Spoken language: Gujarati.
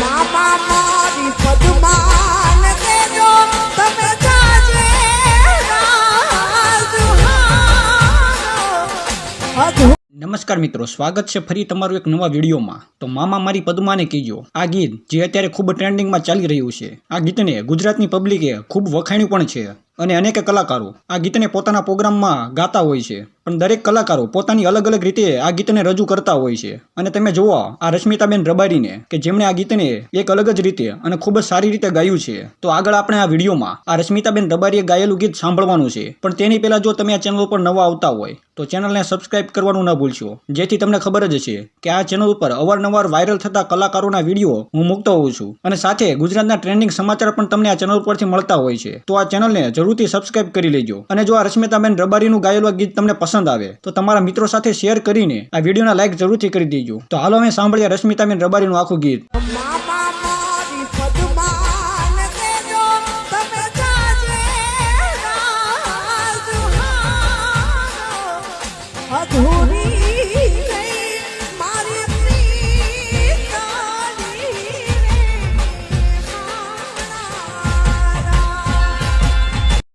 મામા મારી પદમાન દેજો તમે જાજે રાજહારો નમસ્કાર મિત્રો, સ્વાગત છે ફરી તમારું એક નવા વિડીયોમાં. તો મામા મારી પદ્માને કહેજો, આ ગીત જે અત્યારે ખૂબ ટ્રેન્ડિંગમાં ચાલી રહ્યું છે, આ ગીતને ગુજરાતની પબ્લિકે ખૂબ વખાણ્યું પણ છે અને અનેક કલાકારો આ ગીતને પોતાના પ્રોગ્રામમાં ગાતા હોય છે. પણ દરેક કલાકારો પોતાની અલગ અલગ રીતે આ ગીતને રજૂ કરતા હોય છે. અને તમે જુઓ આ રશ્મિતાબેન રબારીને, કે જેમણે આ ગીતને એક અલગ જ રીતે અને ખૂબ જ સારી રીતે ગાયું છે. તો આગળ આપણે આ વિડીયોમાં આ રશ્મિતાબેન રબારીએ ગાયેલું ગીત સાંભળવાનું છે. પણ તેની પહેલાં જો તમે આ ચેનલ પર નવા આવતા હોય, તો ચેનલને સબસ્ક્રાઇબ કરવાનું ન ભૂલશો જેથી તમને ખબર જ છે કે આ ચેનલ ઉપર અવારનવાર વાયરલ થતા કલાકારોના વીડિયો હું મૂકતો હોઉં છું. અને સાથે ગુજરાતના ટ્રેન્ડિંગ સમાચાર પણ તમને આ ચેનલ ઉપરથી મળતા હોય છે. તો આ ચેનલને જરૂરથી સબસ્ક્રાઇબ કરી લેજો. અને જો આ રશ્મિતાબેન રબારીનું ગાયેલું ગીત તમને પસંદ આવે, તો તમારા મિત્રો સાથે શેર કરીને આ વિડીયોના લાઇક જરૂરથી કરી દેજો. તો હાલો અમે સાંભળીએ રશ્મિતાબેન રબારીનું આખું ગીત. મામા